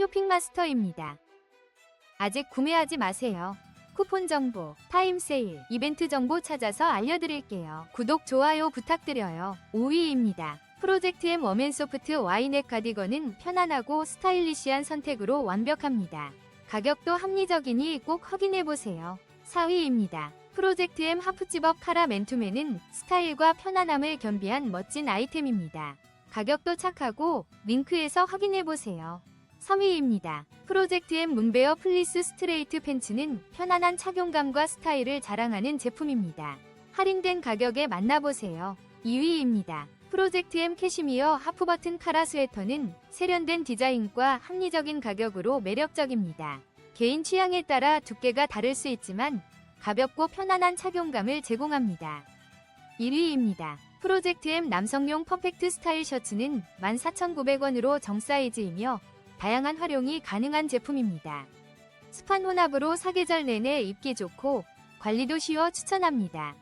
쇼핑마스터입니다. 아직 구매하지 마세요. 쿠폰 정보, 타임 세일, 이벤트 정보 찾아서 알려드릴게요. 구독, 좋아요 부탁드려요. 5위입니다. 프로젝트 M 워맨소프트 와이넥 가디건은 편안하고 스타일리시한 선택으로 완벽합니다. 가격도 합리적이니 꼭 확인해보세요. 4위입니다. 프로젝트 M 하프집업 카라 맨투맨은 스타일과 편안함을 겸비한 멋진 아이템입니다. 가격도 착하고 링크에서 확인해보세요. 3위입니다. 프로젝트 M 문베어 플리스 스트레이트 팬츠는 편안한 착용감과 스타일을 자랑하는 제품입니다. 할인된 가격에 만나보세요. 2위입니다. 프로젝트 M 캐시미어 하프버튼 카라 스웨터는 세련된 디자인과 합리적인 가격으로 매력적입니다. 개인 취향에 따라 두께가 다를 수 있지만 가볍고 편안한 착용감을 제공합니다. 1위입니다. 프로젝트 M 남성용 퍼펙트 스타일 셔츠는 14,900원으로 정사이즈이며 다양한 활용이 가능한 제품입니다. 스판 혼합으로 사계절 내내 입기 좋고 관리도 쉬워 추천합니다.